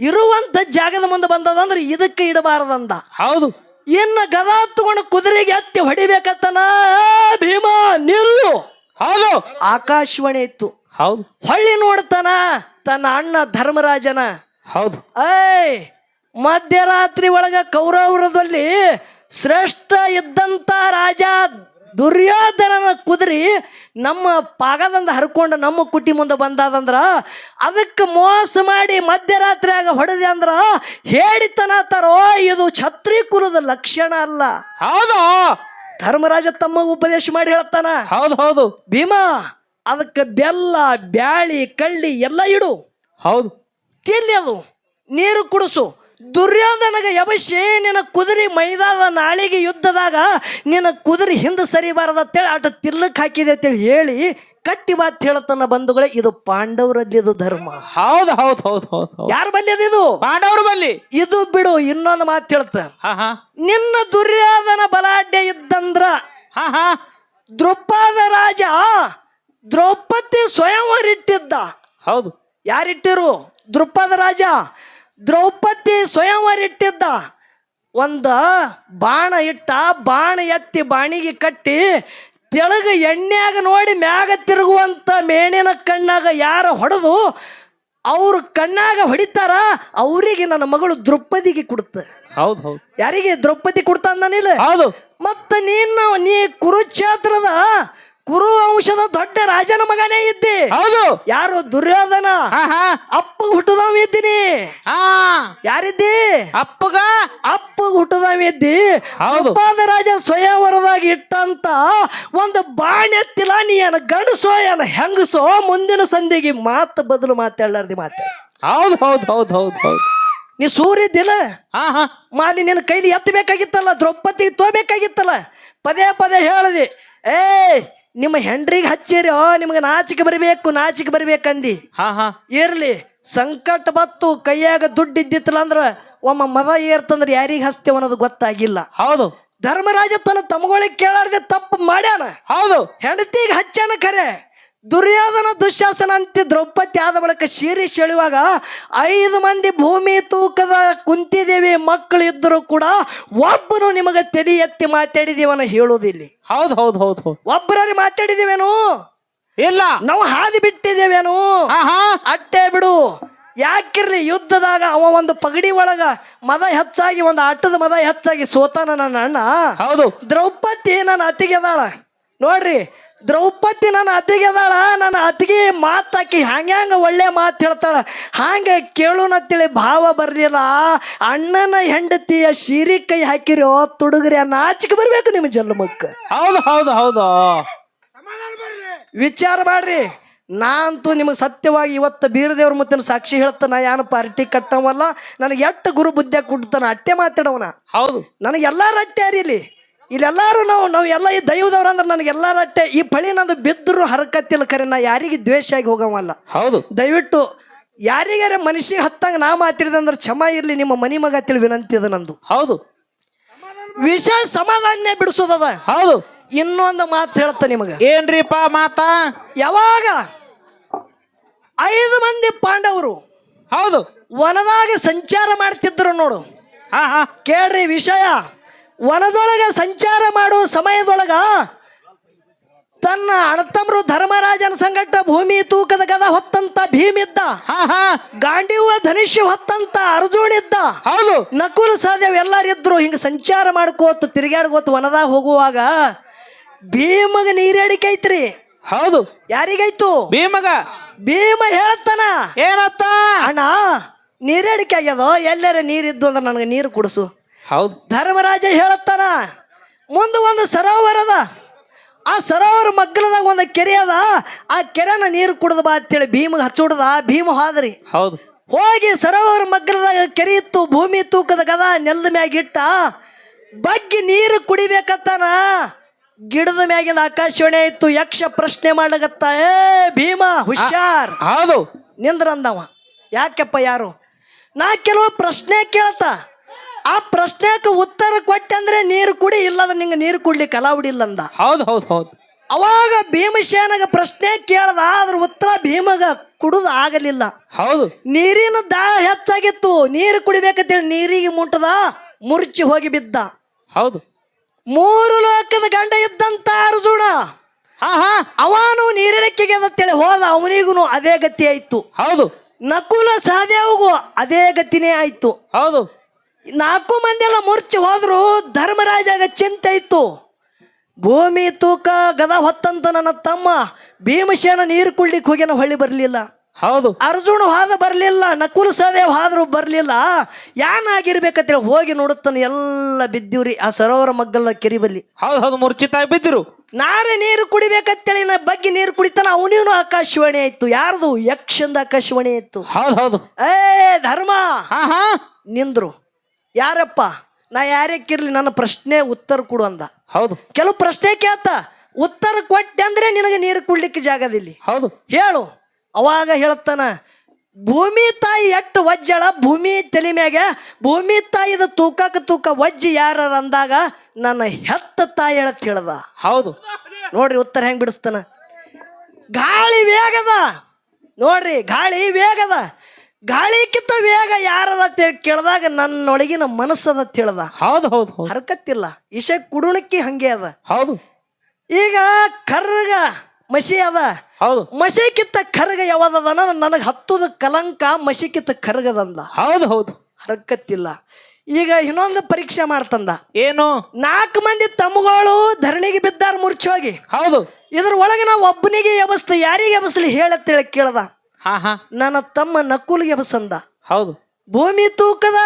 ಇರುವಂತ ಜಾಗದ ಮುಂದೆ ಬಂದದಂದ್ರೆ ಇದಕ್ಕೆ ಇಡಬಾರದಂದ. ಹೌದು. ಇನ್ನು ಗದ ತಗೊಂಡು ಕುದುರೆಗೆ ಎತ್ತಿ ಹೊಡಿಬೇಕತ್ತನ? "ಆ, ಭೀಮ ನಿಲ್ಲು. ಹೌದು. ಆಕಾಶವಾಣಿ ಇತ್ತು ಹೌದು. ಹೊಳ್ಳಿ ನೋಡ್ತಾನ ತನ್ನ ಅಣ್ಣ ಧರ್ಮರಾಜನ. ಹೌದು. ಏಯ್ ಮಧ್ಯರಾತ್ರಿ ಒಳಗ ಕೌರವರದಲ್ಲಿ ಶ್ರೇಷ್ಠ ಇದ್ದಂತ ರಾಜ ದುರ್ಯೋಧನನ ಕುದುರಿ ನಮ್ಮ ಪಾಗದಂದು ಹರ್ಕೊಂಡು ನಮ್ಮ ಕುಟಿ ಮುಂದೆ ಬಂದಾದಂದ್ರ ಅದಕ್ಕೆ ಮೋಸ ಮಾಡಿ ಮಧ್ಯರಾತ್ರಿಯಾಗ ಹೊಡೆದೆ ಅಂದ್ರ ಹೇಳಿತನ ತರೋ ಇದು ಛತ್ರಿ ಕುಲದ ಲಕ್ಷಣ ಅಲ್ಲ. ಹೌದು. ಧರ್ಮರಾಜ ತಮ್ಮ ಉಪದೇಶ ಮಾಡಿ ಹೇಳ್ತಾನ ಹೌದು ಹೌದು. ಭೀಮಾ ಅದಕ್ಕೆ ಬೆಲ್ಲ ಬ್ಯಾಳಿ ಕಳ್ಳಿ ಎಲ್ಲ ಇಡು. ಹೌದು. ತಿಲ್ಲಿ ಅದು ನೀರು ಕುಡಿಸು. ದುರ್ಯೋಧನಗ ಯವಶ್ಯ ನಿನ್ನ ಕುದುರೆ ಮೈದಾದ ನಾಳಿಗೆ ಯುದ್ಧದಾಗ ನಿನ್ನ ಕುದುರೆ ಹಿಂದೆ ಸರಿಬಾರದ ಅಂತೇಳಿ ಆಟ ತಿಲ್ಲಕ್ಕೆ ಹಾಕಿದೆ ಅಂತೇಳಿ ಹೇಳಿ ಕಟ್ಟಿ ಮಾತು ಹೇಳತನ ಬಂಧುಗಳೇ ಇದು ಪಾಂಡವರಲ್ಲಿ ಇದು ಧರ್ಮ. ಹೌದು ಹೌದು ಹೌದು ಹೌದು ಯಾರು ಬಲ್ಲಿ ಅದು ಇದು? ಪಾಂಡವರು ಬಲ್ಲಿ. ಇದು ಬಿಡು ಇನ್ನೊಂದು ಮಾತು ಹೇಳ್ತ. ನಿನ್ನ ದುರ್ಯೋಧನ ಬಲಾಢ್ಯ ಇದ್ದಂದ್ರ ದ್ರೌಪದ ದೃಪದ ರಾಜ ದ್ರೌಪದಿ ಸ್ವಯಂವರಿಟ್ಟಿದ್ದ. ಹೌದು. ಯಾರಿಟ್ಟಿರು? ದೃಪದ ರಾಜ ದ್ರೌಪದಿ ಸ್ವಯಂವರ ಇಟ್ಟಿದ್ದ ಒಂದ ಬಾಣ ಇಟ್ಟ ಬಾಣ ಎತ್ತಿ ಬಾಣಿಗೆ ಕಟ್ಟಿ ತೆಳಗ ಎಣ್ಣೆಯಾಗ ನೋಡಿ ಮ್ಯಾಗ ತಿರುಗುವಂತ ಮೇಣಿನ ಕಣ್ಣಾಗ ಯಾರ ಹೊಡೆದು ಅವ್ರ ಕಣ್ಣಾಗ ಹೊಡಿತಾರ ಅವರಿಗೆ ನನ್ನ ಮಗಳು ದ್ರೌಪದಿಗೆ ಕೊಡುತ್ತ ಹೌದು ಹೌದು. ಯಾರಿಗೆ? ದ್ರೌಪದಿ ಕೊಡ್ತಾನಿಲ್ಲ ಹೌದು. ಮತ್ತ ನೀನು ನೀ ಕುರುಕ್ಷೇತ್ರದ ಕುರು ವಂಶದ ದೊಡ್ಡ ರಾಜನ ಮಗನೇ ಇದ್ದಿ. ಹೌದು. ಯಾರು ದುರ್ಯೋಧನ? ಆಹಾ. ಅಪ್ಪ ಹುಟ್ಟದವ ಇದ್ದೀನಿ. ಆ, ಯಾರಿದ್ದಿ? ಅಪ್ಪಗ? ಅಪ್ಪ ಹುಟ್ಟದವ ಇದ್ದಿ. ಹೌದು. ರಾಜ ಸ್ವಯಂವರದಾಗ ಇಟ್ಟಂತ ಒಂದು ಬಾಣೆತ್ತಿಲ್ಲ ನೀ ಏನ ಗಂಡಸೋ ಏನ ಹೆಂಗಸೋ ಮುಂದಿನ ಸಂಧಿಗೆ ಮಾತು ಬದಲು ಮಾತಾಡ್ಲಾರ್ದಿ ಮಾತೆ. ಹೌದು ಹೌದು ಹೌದು ಹೌದು ಹೌದು. ನೀ ಸೂರ್ಯದಿಲ್ಲ ಹಾ ಹಾ. ಮಾಲಿ ನಿನ್ನ ಕೈಲಿ ಎತ್ತಬೇಕಾಗಿತ್ತಲ್ಲ ದ್ರೌಪದಿಗೆ ತೋಬೇಕಾಗಿತ್ತಲ್ಲ? ಪದೇ ಪದೇ ಹೇಳಿದೆ ಏ ನಿಮ್ಮ ಹೆಂಡ್ರಿಗೆ ಹಚ್ಚಿರೋ ನಿಮಗೆ ನಾಚಿಕೆ ಬರಬೇಕು ನಾಚಿಕೆ ಬರಬೇಕಂದಿ. ಹಾ ಹಾ. ಇರ್ಲಿ ಸಂಕಟ ಬತ್ತು ಕೈಯಾಗ ದುಡ್ಡು ಇದ್ದಿತ್ತಲ್ಲ ಅಂದ್ರ ಒಮ್ಮ ಮದ ಏರ್ತಂದ್ರೆ ಯಾರಿಗೆ ಹಚ್ತೇವ ಅನ್ನೋದು ಗೊತ್ತಾಗಿಲ್ಲ. ಹೌದು. ಧರ್ಮರಾಜ ತನ್ನ ತಮ್ಮಗಳಿಗೆ ಕೇಳಾರ್ದೆ ತಪ್ಪು ಮಾಡ್ಯಾನ. ಹೌದು. ಹೆಂಡತಿಗೆ ಹಚ್ಚಾನ ಖರೆ ದುರ್ಯೋಧನ ದುಶ್ಯಾಸನ ಅಂತ ದ್ರೌಪದಿ ಆದ ಬಳಿಕ ಶೀರಿ ಸೆಳೆಯುವಾಗ ಐದು ಮಂದಿ ಭೂಮಿ ತೂಕದ ಕುಂತಿದೇವಿ ಮಕ್ಕಳು ಇದ್ದರೂ ಕೂಡ ಒಬ್ಬನು ನಿಮಗೆ ತಡಿ ಎತ್ತಿ ಮಾತಾಡಿದೀವನ ಹೇಳೋದಿಲ್ಲಿ ಹೌದು ಹೌದು ಹೌದು ಹೌದು. ಒಬ್ಬರಲ್ಲಿ ಮಾತಾಡಿದೀವೇನು? ಇಲ್ಲ. ನಾವು ಹಾದಿ ಬಿಟ್ಟಿದ್ದೇವೇನು? ಅಟ್ಟೆ ಬಿಡು. ಯಾಕಿರ್ಲಿ ಯುದ್ಧದಾಗ ಅವ ಒಂದು ಪಗಡಿ ಒಳಗ ಮದ ಹೆಚ್ಚಾಗಿ ಒಂದು ಆಟದ ಮದ ಹೆಚ್ಚಾಗಿ ಸೋತಾನ ನನ್ನ ಅಣ್ಣ. ಹೌದು. ದ್ರೌಪದಿ ನನ್ನ ಅತ್ತಿಗೆದಾಳ ನೋಡ್ರಿ ದ್ರೌಪದಿ ನನ್ನ ಅತ್ತಿಗೆ ಅದಾಳ ನನ್ನ ಅತ್ತಿಗೆ ಮಾತಾಕಿ ಹ್ಯಾಂಗ ಒಳ್ಳೆ ಮಾತು ಹೇಳ್ತಾಳ. ಹಾಂಗೆ ಅಂತೇಳಿ ಭಾವ ಬರಲಿಲ್ಲ. ಅಣ್ಣನ ಹೆಂಡತಿಯ ಸೀರೆ ಕೈ ಹಾಕಿರೋ ತುಡುಗ್ರಿ ನಾಚಿಕೆ ಬರ್ಬೇಕು ನಿಮ್ಮ ಜನ್ಮಕ್ಕೆ. ಹೌದು ಹೌದು ಹೌದು. ವಿಚಾರ ಮಾಡ್ರಿ. ನಾನಂತೂ ನಿಮಗೆ ಸತ್ಯವಾಗಿ ಇವತ್ತು ಬೀರದೇವ್ರ ಮುತ್ತಿನ ಸಾಕ್ಷಿ ಹೇಳ್ತಾನ. ಯಾನು ಪಾರ್ಟಿ ಕಟ್ಟವಲ್ಲ ನನಗೆ ಎಷ್ಟು ಗುರು ಬುದ್ಧ ಕುಡ್ತಾನ ಅಟ್ಟೆ ಮಾತಾಡವನ. ಹೌದು. ನನಗೆ ಎಲ್ಲಾರು ಅಟ್ಟೆ ಇಲ್ಲಿ ಇಲ್ಲೆಲ್ಲರೂ ನಾವು ನಾವು ಎಲ್ಲ ಈ ದೈವದವ್ರು ಅಂದ್ರೆ ನನಗೆ ಎಲ್ಲರಟ್ಟೆ ಈ ಪಳಿ ನಂದು ಬಿದ್ದರು ಹರಕತ್ತಿಲ್ಲ ಕರೆ ನಾ ಯಾರಿಗೆ ದ್ವೇಷ ಆಗಿ ಹೋಗವಲ್ಲ. ಹೌದು. ದಯವಿಟ್ಟು ಯಾರಿಗಾರ ಮನುಷ್ಯ ಹತ್ತಂಗ ನಾ ಮಾತಿರಿದೆ ಅಂದ್ರೆ ಕ್ಷಮ ಇರಲಿ ನಿಮ್ಮ ಮನಿ ಮಗ ತಿಳಿ ವಿನಂತಿ ಅದ ನಂದು. ಹೌದು. ವಿಷ ಸಮಾಧಾನ ಬಿಡಿಸೋದದ ಹೌದು. ಇನ್ನೊಂದು ಮಾತು ಹೇಳ್ತ ನಿಮಗೆ. ಏನ್ರಿಪ್ಪ ಮಾತಾ? ಯಾವಾಗ? ಐದು ಮಂದಿ ಪಾಂಡವರು ಹೌದು. ವನದಾಗ ಸಂಚಾರ ಮಾಡ್ತಿದ್ರು ನೋಡು. ಹಾ ಹಾ. ಕೇಳ್ರಿ ವಿಷಯ. ವನದೊಳಗ ಸಂಚಾರ ಮಾಡುವ ಸಮಯದೊಳಗ ತನ್ನ ಅಣತಮ್ರು ಧರ್ಮರಾಜನ ಸಂಗಟ ಭೂಮಿ ತೂಕದ ಗದ ಹೊತ್ತಂತ ಭೀಮಿದ್ದ ಗಾಂಡೀವ ಧನುಷ್ಯ ಹೊತ್ತಂತ ಅರ್ಜುನಿದ್ದ. ಹೌದು. ನಕುಲ್ ಸಹದೇವ್ ಎಲ್ಲರಿದ್ರು ಹಿಂಗ ಸಂಚಾರ ಮಾಡ್ಕೋತ ತಿರುಗಾಡ್ಕೋತ ವನದಾಗ ಹೋಗುವಾಗ ಭೀಮಗ ನೀರೇಡಿಕೆ ಐತ್ರಿ. ಹೌದು. ಯಾರಿಗೈತು? ಭೀಮಗ. ಭೀಮ ಹೇಳ್ತಾನ ಏನತ್ತ? ಅಣ್ಣ ನೀರೇಡಿಕೆ ಆಗ್ಯದ ಎಲ್ಲರ ನೀರಿದ್ದು ಅಂದ್ರೆ ನನಗೆ ನೀರು ಕುಡಿಸು. ಹೌದು ಧರ್ಮರಾಜ ಹೇಳತ್ತಾನ ಮುಂದೆ ಒಂದು ಸರೋವರ ಅದ. ಆ ಸರೋವರ ಮಗ್ಗಲದಾಗ ಒಂದು ಕೆರೆ ಅದ. ಆ ಕೆರೆನ ನೀರು ಕುಡ್ದು ಬಾ ಅಂತೇಳಿ ಭೀಮಗೆ ಹಚ್ಚುಡ್ದ ಭೀಮ ಹಾದ್ರಿ. ಹೌದು. ಹೋಗಿ ಸರೋವರ ಮಗ್ಗಲದಾಗ ಕೆರೆ ಇತ್ತು ಭೂಮಿ ತೂಕದ ಗದ ನೆಲದ ಮ್ಯಾಗ ಇಟ್ಟ ಬಗ್ಗಿ ನೀರು ಕುಡಿಬೇಕತ್ತಾನ. ಗಿಡದ ಮ್ಯಾಗಿನ ಆಕಾಶವಾಣಿ ಇತ್ತು ಯಕ್ಷ ಪ್ರಶ್ನೆ ಮಾಡಗತ್ತ ಏ ಭೀಮ ಹುಷಾರ್. ಹೌದು. ನಿಂದ್ರಂದವ. ಯಾಕೆಪ್ಪ ಯಾರು? ನಾ ಕೆಲವು ಪ್ರಶ್ನೆ ಕೇಳ್ತ ಆ ಪ್ರಶ್ನೆಗೆ ಉತ್ತರ ಕೊಟ್ಟಂದ್ರೆ ನೀರು ಕುಡಿ ಇಲ್ಲದ ನಿಂಗೆ ನೀರು ಕುಡ್ಲಿಕ್ಕೆ ಅಲಾವುಡಿಲ್ಲ ಅಂದ. ಹೌದು ಹೌದು ಹೌದು. ಅವಾಗ ಭೀಮಸೇನಗ ಪ್ರಶ್ನೆ ಕೇಳ್ದ ಅದ್ರ ಉತ್ತರ ಭೀಮಗ ಕುಡುದು ಆಗಲಿಲ್ಲ. ಹೌದು. ನೀರಿನ ದಾಹ ಹೆಚ್ಚಾಗಿತ್ತು ನೀರು ಕುಡಿಬೇಕಂತೇಳಿ ನೀರಿಗೆ ಮುಟ್ಟದ ಮುರ್ಚಿ ಹೋಗಿ ಬಿದ್ದ. ಹೌದು. ಮೂರು ಲೋಕದ ಗಂಡ ಇದ್ದಂತ ಅರ್ಜುನ ಹಾ ಹಾ. ಅವನು ನೀರಿಡಕ್ಕೆಗೆ ಅಂತೇಳಿ ಹೋದ ಅವನಿಗೂ ಅದೇ ಗತಿ ಆಯ್ತು. ಹೌದು. ನಕುಲ ಸಹದೇವಗೂ ಅದೇ ಗತಿನೇ ಆಯ್ತು. ಹೌದು. ನಾಲ್ಕು ಮಂದಿ ಎಲ್ಲ ಮುರ್ಚಿ ಹೋದ್ರು ಧರ್ಮರಾಜಾಗ ಚಿಂತೆ ಇತ್ತು. ಭೂಮಿ ತೂಕ ಗದ ಹೊತ್ತಂತ ನನ್ನ ತಮ್ಮ ಭೀಮಸೇನ ನೀರು ಕುಡ್ಲಿಕ್ಕೆ ಹೋಗಿನ ಹೊಳ್ಳಿ ಬರಲಿಲ್ಲ. ಹೌದು. ಅರ್ಜುನ ಹಾದ ಬರಲಿಲ್ಲ ನಕುಲ ಸಹದೇವ್ ಹಾದ್ರು ಬರಲಿಲ್ಲ. ಯಾನಾಗಿರ್ಬೇಕಂತೇಳಿ ಹೋಗಿ ನೋಡುತ್ತಾನೆ ಎಲ್ಲ ಬಿದ್ದಿವ್ರಿ. ಆ ಸರೋವರ ಮಗ್ಗಲ್ಲ ಕೆರಿ ಬಲ್ಲಿ. ಹೌದು ಹೌದು ಮುರ್ಚಿತಾಗಿ ಬಿದ್ದಿರು. ನಾರೇ ನೀರು ಕುಡಿಬೇಕಂತೇಳಿ ನಾ ಬಗ್ಗೆ ನೀರು ಕುಡಿತಾನ ಅವನೇನು ಆಕಾಶವಾಣಿ ಆಯ್ತು. ಯಾರ್ದು? ಯಕ್ಷಂದ ಆಕಾಶವಾಣಿ ಆಯ್ತು. ಹೌದು ಹೌದು. ಏ ಧರ್ಮ! ನಿಂದ್ರು. ಯಾರಪ್ಪ? ನಾ ಯಾರ್ಯಾಕಿರ್ಲಿ ನನ್ನ ಪ್ರಶ್ನೆ ಉತ್ತರ ಕೊಡು ಅಂದ. ಹೌದು. ಕೆಲವು ಪ್ರಶ್ನೆ ಕೇಳ್ತ. ಉತ್ತರ ಕೊಟ್ಟೆ ಅಂದ್ರೆ ನಿನಗೆ ನೀರು ಕುಡ್ಲಿಕ್ಕೆ ಜಾಗದಿಲ್ಲ ಹೌದು. ಹೇಳು. ಅವಾಗ ಹೇಳ್ತಾನ ಭೂಮಿ ತಾಯಿ ಎಟ್ಟು ವಜ್ಜಳ? ಭೂಮಿ ತಲೆ ಮ್ಯಾಗ? ಭೂಮಿ ತಾಯಿದ ತೂಕಕ್ಕೆ ತೂಕ ವಜ್ಜಿ ಯಾರ ಅಂದಾಗ ನನ್ನ ಹೆತ್ತ ತಾಯಿ ಹೇಳತ್ ಹೇಳ್ದ ಹೌದು. ನೋಡ್ರಿ ಉತ್ತರ ಹೆಂಗ್ ಬಿಡಿಸ್ತಾನ. ಗಾಳಿ ವೇಗದ. ನೋಡ್ರಿ ಗಾಳಿ ವೇಗದ. ಗಾಳಿಕ್ಕಿಂತ ವೇಗ ಯಾರದ ಕೇಳಿದಾಗ ನನ್ನೊಳಗಿನ ಮನಸ್ಸದ ತಿಳಿದ ಹೌದು ಹೌದು ಹೌದು. ಹರಕತ್ತಿಲ್ಲ. ಇಶೆ ಕುಡುಣಕ್ಕಿ ಹಂಗೆ ಅದ. ಹೌದು. ಈಗ ಕರ್ಗ ಮಸಿ ಅದ. ಹೌದು. ಮಸಿಕಿತ್ತ ಕರ್ಗ ಯಾವದನ ನನಗೆ ಹತ್ತದ ಕಲಂಕ ಮಸಿಕಿತ್ತ ಕರ್ಗದಂದ ಹೌದು ಹೌದು. ಹರಕತ್ತಿಲ್ಲ. ಈಗ ಇನ್ನೊಂದು ಪರೀಕ್ಷೆ ಮಾಡ್ತಂದ. ಏನು? ನಾಲ್ಕು ಮಂದಿ ತಮ್ಮಗಳು ಧರಣಿಗೆ ಬಿದ್ದಾರ ಮುರ್ಚೋಗಿ ಹೌದು. ಇದ್ರ ಒಳಗೆ ನಾವು ಒಬ್ಬನಿಗೆ ಎಬಸ್ತ ಯಾರಿಗೆ ಎಬಸ್ಲಿ ಹೇಳತ್ತೇಳಿ ಕೇಳ್ದ. ಹಾ ಹಾ. ನನ್ನ ತಮ್ಮ ನಕುಲಿಗೆ ಬಸಂದ. ಹೌದು. ಭೂಮಿ ತೂಕದ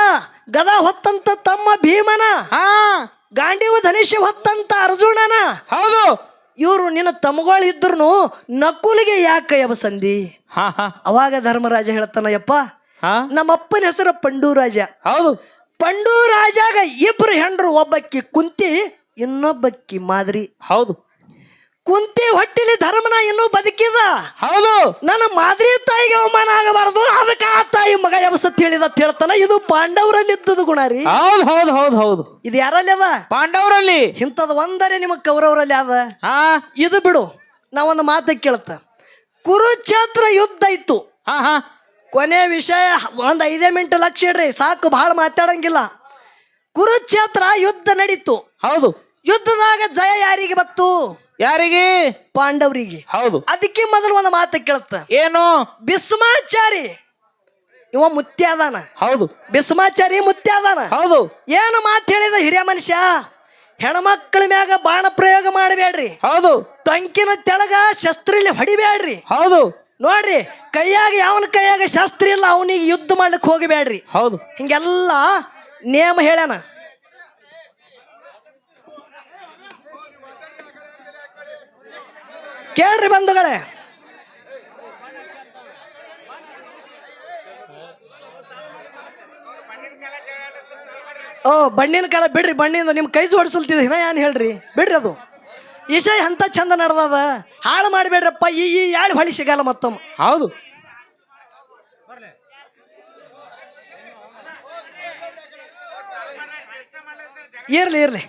ಗದ ಹೊತ್ತಂತ ತಮ್ಮ ಭೀಮನ. ಹಾ. ಗಾಂಡೀವ ಧನುಷ್ಯ ಹೊತ್ತಂತ ಅರ್ಜುನನ. ಹೌದು. ಇವರು ನಿನ್ನ ತಮ್ಮಗಳು ಇದ್ರು ನಕುಲಿಗೆ ಯಾಕೆ ಎಬಸಂದಿ ಹಾ ಹಾ. ಅವಾಗ ಧರ್ಮರಾಜ ಹೇಳ್ತಾನ ಯಪ್ಪ. ಹಾ. ನಮ್ಮಪ್ಪನ ಹೆಸರು ಪಂಡೂರಾಜ. ಹೌದು. ಪಂಡೂರಾಜಾಗ ಇಬ್ರು ಹೆಂಡ್ರು ಒಬ್ಬಕ್ಕಿ ಕುಂತಿ ಇನ್ನೊಬ್ಬಕ್ಕಿ ಮಾದರಿ. ಹೌದು. ಕುಂತಿ ಹೊಟ್ಟಿಲಿ ಧರ್ಮನ ಇನ್ನೂ ಬದುಕಿದ. ಹೌದು. ನನ್ನ ಮಾದರಿ ತಾಯಿಗೆ ಅವಮಾನ ಆಗಬಾರದು. ಅದಕ್ಕೆ ಆ ತಾಯಿ ಮಗ ಎಬಸತ್ ಹೇಳಿದ ಅಂತ ಹೇಳ್ತಾನ ಇದು ಪಾಂಡವರಲ್ಲಿ ಇದ್ದದ ಗುಣ ರೀ. ಹೌದು ಹೌದು ಹೌದು ಹೌದು. ಇದು ಯಾರಲ್ಲಿ ಅದ? ಪಾಂಡವರಲ್ಲಿ. ಇಂಥದ್ ಒಂದರೆ ನಿಮಗೆ ಕೌರವರಲ್ಲಿ ಅದ. ಹಾ. ಇದು ಬಿಡು ನಾವೊಂದು ಮಾತು ಕೇಳ್ತ ಕುರುಕ್ಷೇತ್ರ ಯುದ್ಧ ಇತ್ತು. ಹಾ ಹಾ. ಕೊನೆ ವಿಷಯ ಒಂದು ಐದೇ ಮಿಂಟ್ ಲಕ್ಷ ಇಡ್ರಿ ಸಾಕು ಭಾಳ ಮಾತಾಡಂಗಿಲ್ಲ. ಕುರುಕ್ಷೇತ್ರ ಯುದ್ಧ ನಡೀತು. ಹೌದು. ಯುದ್ಧದಾಗ ಜಯ ಯಾರಿಗೆ ಬತ್ತು ಯಾರಿಗೆ? ಪಾಂಡವರಿಗೆ. ಹೌದು. ಅದಕ್ಕೆ ಮೊದಲು ಒಂದು ಮಾತು ಕೇಳುತ್ತ. ಏನು? ಭೀಷ್ಮಾಚಾರಿ. ಇವ ಮುತ್ಯಾದಾನ ಹೌದು. ಭೀಷ್ಮಾಚಾರಿ ಮುತ್ಯಾದಾನ ಹೌದು. ಏನು ಮಾತು ಹೇಳಿದ ಹಿರಿಯ ಮನುಷ್ಯ? ಹೆಣ್ಮಕ್ಳ ಮ್ಯಾಗ ಬಾಣ ಪ್ರಯೋಗ ಮಾಡಬೇಡ್ರಿ. ಹೌದು. ಟಂಕಿನ ತೆಳಗ ಶಸ್ತ್ರ ಹೊಡಿಬೇಡ್ರಿ. ಹೌದು. ನೋಡ್ರಿ ಕೈಯಾಗ ಯಾವನ ಕೈಯಾಗ ಶಸ್ತ್ರ ಇಲ್ಲ ಅವನಿಗೆ ಯುದ್ಧ ಮಾಡ್ಲಿಕ್ಕೆ ಹೋಗಬೇಡ್ರಿ. ಹೌದು. ಹಿಂಗೆಲ್ಲ ನೇಮ ಹೇಳ್ಯಾನ. ಕೇಳ್ರಿ ಬಂಧುಗಳೇ. ಓ ಬಣ್ಣಿನ ಕಾಲ ಬಿಡ್ರಿ ಬಣ್ಣಿಂದ ನಿಮ್ಮ ಕೈ ಜೋಡಿಸಲ್ತಿದೆ ಹಿನ ಏನ್ ಹೇಳ್ರಿ? ಬಿಡ್ರಿ ಅದು. ಇಶಯ ಅಂತ ಚಂದ ನಡ್ದದ? ಹಾಳು ಮಾಡಬೇಡ್ರಪ್ಪ ಈ ಈ ಯಾಳು ಹೊಳಿ ಸಿಗಲ್ಲ ಮತ್ತೊಮ್ಮೆ. ಹೌದು. ಇರ್ಲಿ ಇರ್ಲಿ.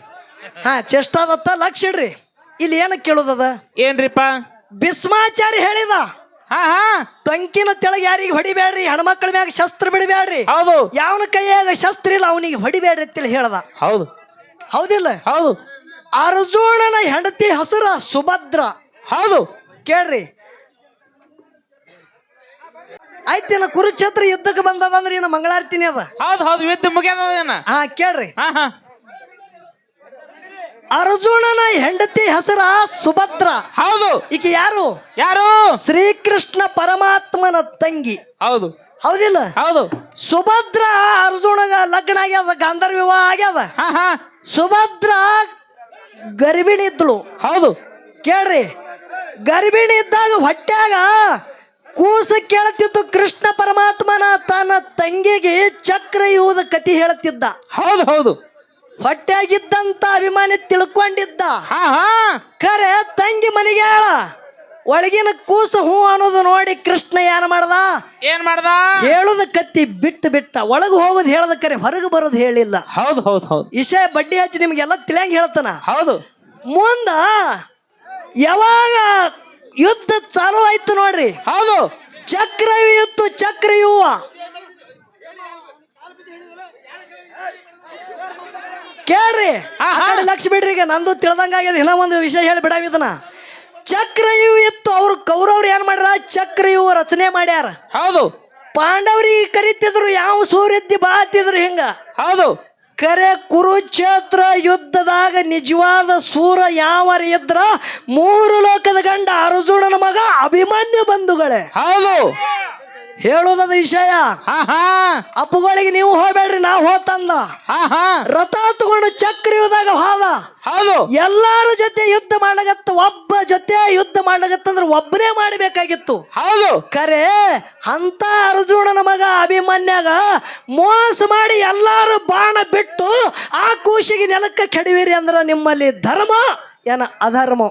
ಹಾ ಚೆಷ್ಟಾದತ್ತ ಲಕ್ಷ ಇಡ್ರಿ. ಇಲ್ಲಿ ಏನ ಕೇಳೋದದ ಏನ್ರಿಪ್ಪ? ಭೀಸ್ಮಾಚಾರಿ ಹೇಳಿದ. ಹಾ ಹಾ. ಟೊಂಕಿನ ತೆಳಗೆ ಯಾರಿಗೆ ಹೊಡಿಬೇಡ್ರಿ? ಹೆಣ್ಮಕ್ಳ ಮ್ಯಾಗ ಶಸ್ತ್ರ ಬಿಡಬೇಡ್ರಿ? ಹೌದು. ಯಾವನ ಕೈಯಾಗ ಶಸ್ತ್ರ ಇಲ್ಲ ಅವನಿಗೆ ಹೊಡಿಬೇಡ್ರಿ ಅಂತೇಳಿ ಹೇಳ್ದ. ಹೌದು. ಹೌದಿಲ್ಲ? ಹೌದು. ಅರ್ಜುನನ ಹೆಂಡತಿ ಹಸರ ಸುಭದ್ರ. ಹೌದು. ಕೇಳ್ರಿ. ಆಯ್ತಿನ ಕುರುಕ್ಷೇತ್ರ ಯುದ್ಧಕ್ಕೆ ಬಂದದಂದ್ರೆ ಇನ್ನು ಮಂಗಳಾರ್ತಿನಿ ಅದ. ಹೌದು ಹೌದು ಯುದ್ಧ ಮುಗಿಯದ ಹಾ ಕೇಳ್ರಿ. ಹಾ ಹಾ. ಅರ್ಜುನನ ಹೆಂಡತಿ ಹೆಸರ ಸುಭದ್ರ. ಹೌದು. ಈಕೆ ಯಾರು? ಯಾರು? ಶ್ರೀಕೃಷ್ಣ ಪರಮಾತ್ಮನ ತಂಗಿ. ಹೌದು. ಹೌದಿಲ್ಲ? ಹೌದು. ಸುಭದ್ರ ಅರ್ಜುನಗ ಲಗ್ನ ಆಗ್ಯದ ಗಾಂಧರ್ ವಿವಾಹ ಆಗ್ಯದ. ಸುಭದ್ರ ಗರ್ಭಿಣಿ ಇದ್ಳು ಹೌದು. ಕೇಳ್ರಿ. ಗರ್ಭಿಣಿ ಇದ್ದಾಗ ಹೊಟ್ಯಾಗ ಕೂಸು ಕೇಳ್ತಿದ್ದು ಕೃಷ್ಣ ಪರಮಾತ್ಮನ ತನ್ನ ತಂಗಿಗೆ ಚಕ್ರ ಇವುದ ಕತಿ ಹೇಳುತ್ತಿದ್ದ ಹೌದು ಹೌದು. ಹೊಟ್ಯಾಗಿದ್ದಂತ ಅಭಿಮಾನಿ ತಿಳ್ಕೊಂಡಿದ್ದ. ಹಾ ಹಾ. ಖರೆ ತಂಗಿ ಮನೆಗೆ ಒಳಗಿನ ಕೂಸು ಹೂ ಅನ್ನೋದು ನೋಡಿ ಕೃಷ್ಣ ಏನ್ ಮಾಡ್ದ? ಏನ್ ಮಾಡ್ದ? ಹೇಳುದ ಕತ್ತಿ ಬಿಟ್ಟು ಬಿಟ್ಟ. ಒಳಗೆ ಹೋಗೋದು ಹೇಳದ ಕರೆ ಹೊರಗೆ ಬರೋದು ಹೇಳಿಲ್ಲ. ಹೌದು ಹೌದು ಹೌದು. ವಿಷಯ ಬಡ್ಡಿ ಹಚ್ಚಿ ನಿಮ್ಗೆಲ್ಲ ತಿಳಿಯಂಗ್ ಹೇಳ್ತಾನ. ಹೌದು. ಮುಂದ ಯಾವಾಗ ಯುದ್ಧ ಚಾಲು ಆಯ್ತು ನೋಡ್ರಿ. ಹೌದು. ಚಕ್ರ ಯುತ್ತು ಚಕ್ರ ಚಕ್ರವ್ಯೂಹ. ಕೇಳ್ರಿ. ಲಕ್ಷ ಬಿಡ್ರಿ ಈಗ ನಂದು ತಿಳ್ದಂಗಾಗ್ಯದ ಇನ್ನೂ ಒಂದು ವಿಷಯ ಹೇಳಿ ಚಕ್ರ ಇವು ಇತ್ತು ಅವ್ರು ಕೌರವ್ರು ಏನ್ ಮಾಡ್ಯಾರ ಚಕ್ರವ್ಯೂಹ ರಚನೆ ಮಾಡ್ಯಾರ. ಹೌದು. ಪಾಂಡವರಿಗೆ ಕರಿತಿದ್ರು ಯಾವ ಸೂರ್ಯದ್ದಿ ಬಾತಿದ್ರು ಹಿಂಗ. ಹೌದು. ಕರೆ ಕುರುಕ್ಷೇತ್ರ ಯುದ್ಧದಾಗ ನಿಜವಾದ ಸೂರ ಯಾವರ ಇದ್ರ? ಮೂರು ಲೋಕದ ಗಂಡ ಅರ್ಜುನನ ಮಗ ಅಭಿಮನ್ಯು ಬಂಧುಗಳೇ. ಹೌದು. ಹೇಳೋದದ ವಿಷಯ. ಅಪ್ಪುಗಳಿಗೆ ನೀವು ಹೋಗ್ಬೇಡ್ರಿ ನಾವು ಹೋತಂದ ರಥ ತಗೊಂಡು ಚಕ್ರಯುದಾಗ ಹೋದ. ಹೌದು. ಎಲ್ಲಾರ ಜೊತೆ ಯುದ್ಧ ಮಾಡಗತ್ತ ಒಬ್ಬ ಜೊತೆ ಯುದ್ಧ ಮಾಡ್ಲಗತ್ತಂದ್ರ ಒಬ್ಬನೇ ಮಾಡಬೇಕಾಗಿತ್ತು. ಹೌದು. ಕರೆ ಅಂತ ಅರ್ಜುನನ ಮಗ ಅಭಿಮನ್ಯಾಗ ಮೋಸ ಮಾಡಿ ಎಲ್ಲಾರು ಬಾಣ ಬಿಟ್ಟು ಆ ಕೂಶಿಗೆ ನೆಲಕ್ಕೆ ಕೆಡವಿರಿ ಅಂದ್ರ ನಿಮ್ಮಲ್ಲಿ ಧರ್ಮ ಏನ ಅಧರ್ಮ.